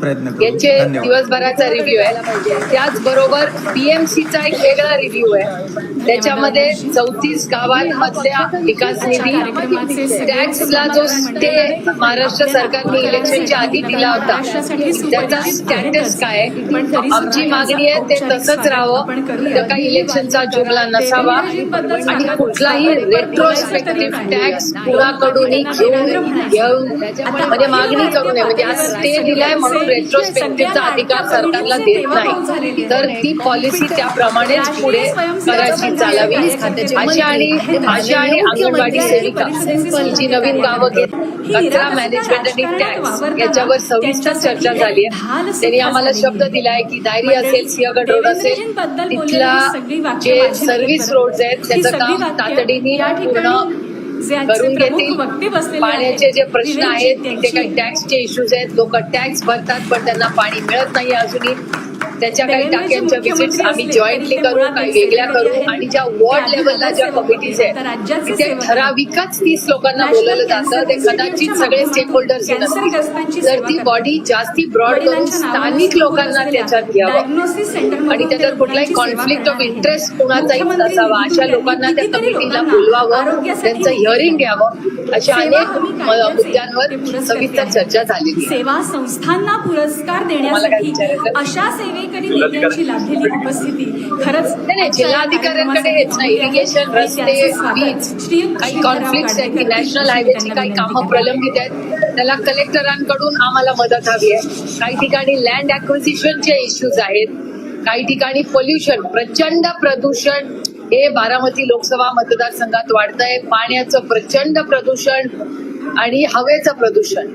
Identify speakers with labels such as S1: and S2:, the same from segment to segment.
S1: प्रयत्न करू.
S2: याचे दिवसभराचा रिव्ह्यू आहे. त्याचबरोबर पीएमसीचा एक वेगळा रिव्ह्यू आहे. त्याच्यामध्ये चौतीस गावांमधल्या विकास निधी टॅक्सला जो स्टे महाराष्ट्र सरकारने इलेक्शनच्या आधी दिला होता त्याचा स्टॅटस काय? आमची मागणी आहे ते तसंच राहावं. तर काही इलेक्शनचा जुमला नसावा. आणि कुठलाही रेट्रोस्पेक्टिव्ह टॅक्स कुणाकडूनही घेऊन घेऊन म्हणजे मागणी करू नये म्हणजे आज स्टे दिलाय म्हणून रेट्रोस्पेक्टिव्हचा अधिकार सरकारला देत नाही. तर ती पॉलिसी त्याप्रमाणेच पुढे करायची चालावी. अशा आणि आशा आणि अंगणवाडी सेविका जी नवीन गावं घेत कचरा मॅनेजमेंट आणि टॅक्स याच्यावर सविस्तर चर्चा झाली आहे. त्यांनी आम्हाला शब्द दिलाय की दायरी असेल सिंहगड रोड असेल तिथला जे सर्व्हिस रोड आहेत त्याचं काम तातडीने पूर्ण करून घेतील. पाण्याचे जे प्रश्न आहेत तिथे काही टॅक्सचे इश्यूज आहेत लोक टॅक्स भरतात पण त्यांना पाणी मिळत नाही अजूनही. त्याच्या काही टाक्यांच्या विजिट्स आम्ही जॉईंटली करू काही वेगळ्या करू. आणि ज्या वॉर्ड लेवलला ज्या कमिटीज आहेत तिथे ठराविकच तीस लोकांना बोलवलं जातं. ते कदाचित सगळे स्टेक होल्डर्स तर ती बॉडी जास्ती ब्रॉड करून स्थानिक लोकांना त्याच्यात घ्यावं. आणि त्याच्यात कुठलाही कॉन्फ्लिक्ट ऑफ इंटरेस्ट कुणाचाही नसावा. अशा लोकांना त्या कमिटीला बोलवावं त्यांचं हिअरिंग घ्यावं. अशा अनेक मुद्द्यांवर सविस्तर चर्चा आहे.
S3: सेवा संस्थांना पुरस्कार देण्यासाठी? अशा सेवेकरी नेत्यांची लाभलेली उपस्थिती खरंच
S2: जिल्हाधिकाऱ्यांकडे हेच नाही. इरिगेशन रस्ते वीज काही कॉन्फ्लिक्ट आहेत की नॅशनल हायवेची काही कामं प्रलंबित आहेत. त्याला कलेक्टरांकडून आम्हाला मदत हवी आहे. काही ठिकाणी लँड अक्विजिशनचे इश्यूज आहेत. काही ठिकाणी पोल्युशन प्रचंड प्रदूषण हे बारामती लोकसभा मतदारसंघात वाढतंय. पाण्याचं प्रचंड प्रदूषण आणि हवेचं प्रदूषण.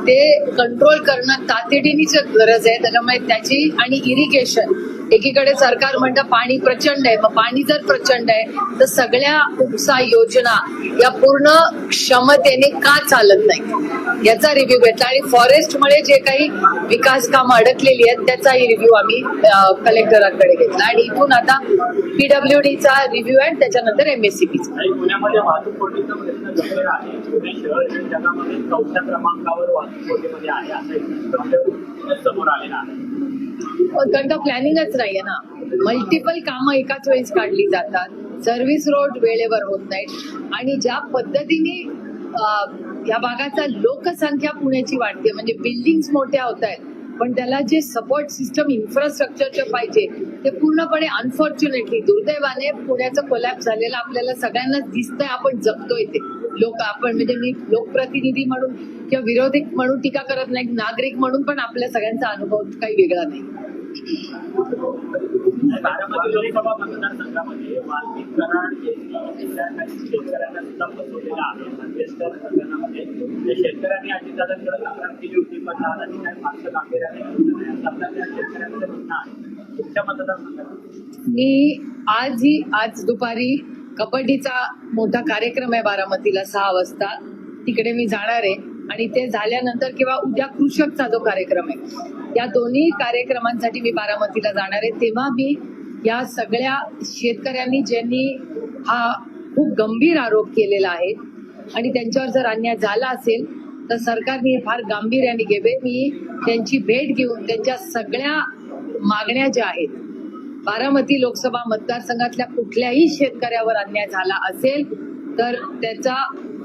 S2: ते कंट्रोल करणं तातडीनीच गरज आहे. त्याच्यामुळे त्याची आणि इरिगेशन एकीकडे सरकार म्हणतं पाणी प्रचंड आहे मग पाणी जर प्रचंड आहे तर सगळ्या उपसा योजना या पूर्ण क्षमतेने का चालत नाही याचा रिव्ह्यू घेतला आणि फॉरेस्टमुळे जे काही विकास कामं अडकलेली आहेत त्याचाही रिव्ह्यू आम्ही कलेक्टरांकडे घेतला. आणि इथून आता पीडब्ल्यू डीचा रिव्ह्यू आहे त्याच्यानंतर एम
S4: एस सी वाहतूक
S2: कारण का प्लॅनिंगच नाहीये ना. मल्टिपल कामं एकाच वेळेस काढली जातात. सर्व्हिस रोड वेळेवर होत नाहीत. आणि ज्या पद्धतीने या भागाचा लोकसंख्या पुण्याची वाढते म्हणजे बिल्डिंग मोठ्या होत आहेत पण त्याला जे सपोर्ट सिस्टम इन्फ्रास्ट्रक्चरचे पाहिजे ते पूर्णपणे अनफॉर्च्युनेटली दुर्दैवाने पुण्याचं कोलॅप झालेलं आपल्याला सगळ्यांनाच दिसतंय आपण जगतोय ते. लोक आपण म्हणजे मी लोकप्रतिनिधी म्हणून किंवा विरोधी म्हणून टीका करत नाही नागरिक म्हणून पण आपल्या सगळ्यांचा अनुभव काही वेगळा नाही.
S4: बारामती लोकसभा मतदारसंघामध्ये वाल्मिक कराड यांनी इथल्या काही शेतकऱ्यांना सुद्धा फसवलेलं आहे मंगेशकर प्रकरणामध्ये त्या शेतकऱ्यांनी अजितदादांकडे तक्रार केली होती पण दादा काही मागचं गांभीर्याने घेतलं नाही. असं आपल्या त्या शेतकऱ्यांचं म्हणणं आहे. तुमच्या मतदारसंघात?
S2: मी आज ही आज दुपारी कबड्डीचा मोठा कार्यक्रम आहे बारामतीला सहा वाजता. तिकडे मी जाणार आहे. आणि ते झाल्यानंतर किंवा उद्या कृषकचा जो कार्यक्रम आहे या दोन्ही कार्यक्रमांसाठी मी बारामतीला जाणार आहे. तेव्हा मी या सगळ्या शेतकऱ्यांनी ज्यांनी हा खूप गंभीर आरोप केलेला आहे आणि त्यांच्यावर जर अन्याय झाला असेल तर सरकारने फार गांभीर्याने घेवे. मी त्यांची भेट घेऊन त्यांच्या सगळ्या मागण्या ज्या आहेत बारामती लोकसभा मतदारसंघातल्या कुठल्याही शेतकऱ्यावर अन्याय झाला असेल तर त्याचा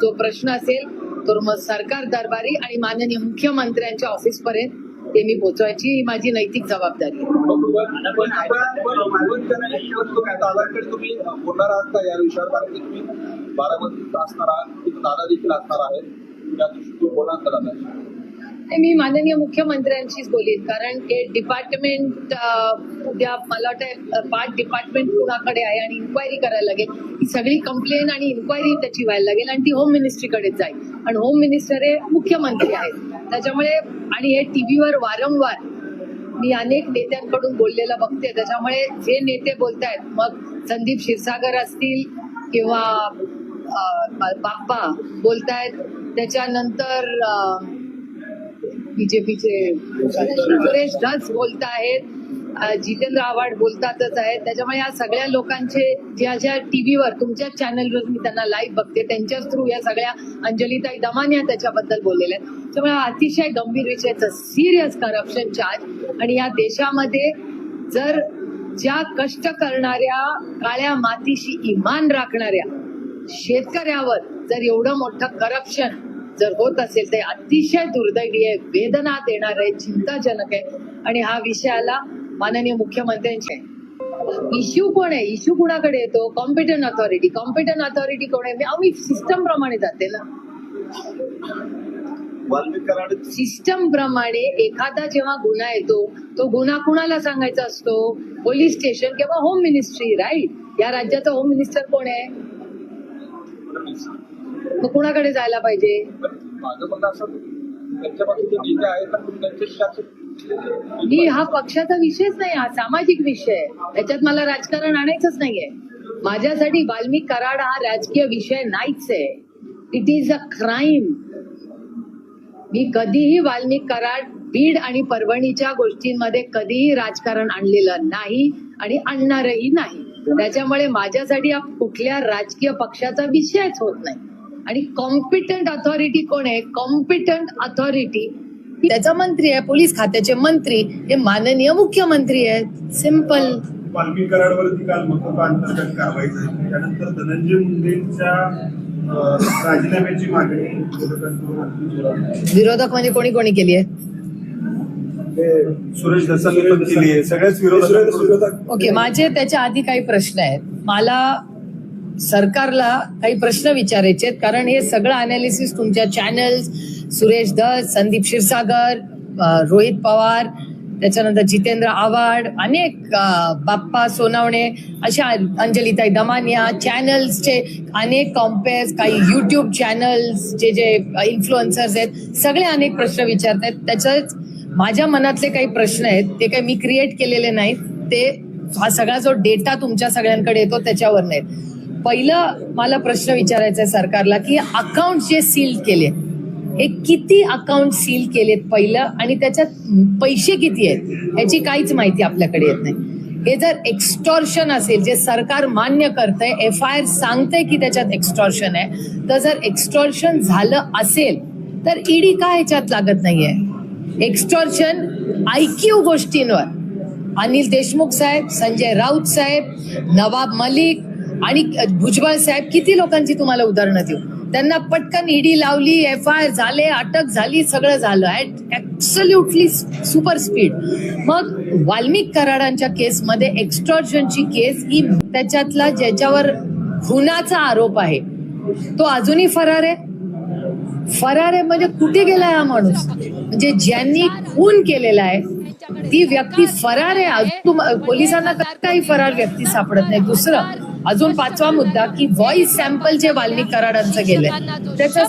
S2: जो प्रश्न असेल तर मग सरकार दरबारी आणि माननीय मुख्यमंत्र्यांच्या ऑफिस पर्यंत ते मी पोहोचवायची ही माझी नैतिक जबाबदारी आहे. मी माननीय मुख्यमंत्र्यांशीच बोलीन कारण हे डिपार्टमेंट उद्या मला वाटतं पाच डिपार्टमेंट कुणाकडे आहे आणि इन्क्वायरी करायला लागेल. ही सगळी कंप्लेन आणि इन्क्वायरी त्याची व्हायला लागेल आणि ती होम मिनिस्ट्रीकडे जाईल. आणि होम मिनिस्टर हे मुख्यमंत्री आहेत. त्याच्यामुळे आणि हे टीव्हीवर वारंवार मी अनेक नेत्यांकडून बोललेलं बघते. त्याच्यामुळे जे नेते बोलतायत मग संदीप क्षीरसागर असतील किंवा बाप्पा बाप्पा बोलतायत. त्याच्यानंतर बीजेपीचे सुरेश धस बोलत आहेत जितेंद्र आव्हाड बोलतातच आहेत. त्याच्यामुळे या सगळ्या लोकांचे ज्या ज्या टीव्हीवर तुमच्या चॅनलवर मी त्यांना लाईव्ह बघते त्यांच्याच थ्रू या सगळ्या अंजलीताई दमानिया त्याच्याबद्दल बोललेल्या आहेत. त्यामुळे अतिशय गंभीर विषयाचं सिरियस करप्शन चार्ज आणि या देशामध्ये जर ज्या कष्ट करणाऱ्या काळ्या मातीशी इमान राखणाऱ्या शेतकऱ्यावर जर एवढं मोठं करप्शन जर होत असेल ते अतिशय दुर्दैवी आहे वेदना देणार आहे चिंताजनक आहे. आणि हा विषयाला माननीय मुख्यमंत्र्यांचे इश्यू कोण आहे? इश्यू कुणाकडे येतो? कॉम्पिटंट अथॉरिटी कॉम्पिटंट अथॉरिटी कोण आहे? मी सिस्टम प्रमाणे जाते ना. सिस्टम प्रमाणे एखादा जेव्हा गुन्हा येतो तो गुन्हा कुणाला सांगायचा असतो? पोलीस स्टेशन किंवा होम मिनिस्ट्री राईट या राज्याचा होम मिनिस्टर कोण आहे? मग कुणाकडे जायला पाहिजे?
S5: माझं म्हणणं असं त्यांच्यापासून जे नेते आहेत तर तुम्ही त्यांच्याशी
S2: मी हा पक्षाचा विषयच नाही हा सामाजिक विषय. आहे त्याच्यात मला राजकारण आणायचंच नाहीये. माझ्यासाठी वाल्मिक कराड हा राजकीय विषय नाहीच आहे. इट इज अ क्राईम मी कधीही वाल्मिक कराड बीड आणि परभणीच्या गोष्टींमध्ये कधीही राजकारण आणलेलं नाही आणि आणणारही नाही. त्याच्यामुळे माझ्यासाठी हा कुठल्या राजकीय पक्षाचा विषयच होत नाही. आणि कॉम्पिटंट अथॉरिटी कोण आहे? कॉम्पिटंट अथॉरिटी त्याचा मंत्री आहे पोलीस खात्याचे मंत्री हे माननीय मुख्यमंत्री आहेत. सिंपल
S1: वाल्मिक कराडवरती काल मकोका अंतर्गत कारवाई झाली. त्यानंतर धनंजय मुंडेंच्या राजीनाम्याची मागणी
S2: विरोधक म्हणजे कोणी कोणी केली आहे?
S1: सुरेश दसांनी पण केली आहे. सगळ्याच विरोधक
S2: ओके माझे त्याच्या आधी काही प्रश्न आहेत. मला सरकारला काही प्रश्न विचारायचे आहेत कारण हे सगळं अनालिसिस तुमच्या चॅनल्स सुरेश दस संदीप क्षीरसागर रोहित पवार त्याच्यानंतर जितेंद्र आव्हाड अनेक बाप्पा सोनावणे अशा अंजलीताई दमानिया चॅनल्सचे अनेक कॉम्पेअर्स काही युट्यूब चॅनल्सचे जे इन्फ्लुएन्सर्स आहेत सगळे अनेक प्रश्न विचारत आहेत त्याच्यात माझ्या मनातले काही प्रश्न आहेत ते काही मी क्रिएट केलेले नाहीत ते हा सगळा जो डेटा तुमच्या सगळ्यांकडे येतो त्याच्यावर नाही पहिलं मला प्रश्न विचारायचा आहे सरकारला की अकाउंट जे सील केले हे किती अकाउंट सील केलेत पहिलं आणि त्याच्यात पैसे किती आहेत ह्याची काहीच माहिती आपल्याकडे येत नाही. हे जर एक्स्टॉर्शन असेल जे सरकार मान्य करतंय एफ आय आर सांगतंय की त्याच्यात एक्स्टॉर्शन आहे तर जर एक्स्टॉर्शन झालं असेल तर ईडी का ह्याच्यात लागत नाहीये? एक्स्टॉर्शन आयक्यू गोष्टींवर. अनिल देशमुख साहेब संजय राऊत साहेब नवाब मलिक आणि भुजबळ साहेब किती लोकांची तुम्हाला उदाहरणं देऊ? त्यांना पटकन ईडी लावली एफ आय आर झाले अटक झाली सगळं झालं. ऍब्सल्युटली सुपर स्पीड मग वाल्मिक कराडांच्या केसमध्ये एक्स्ट्रॉशनची केस ही त्याच्यातला ज्याच्यावर खुनाचा आरोप आहे तो अजूनही फरार आहे? फरार आहे म्हणजे कुठे गेलाय हा माणूस? म्हणजे ज्यांनी खून केलेला आहे ती व्यक्ती फरार आहे. अजून पोलिसांना काही फरार व्यक्ती सापडत नाही. दुसरं अजून पाचवा मुद्दा की व्हॉइस सॅम्पल जे वाल्मिक कराडांचं गेलंय त्याचं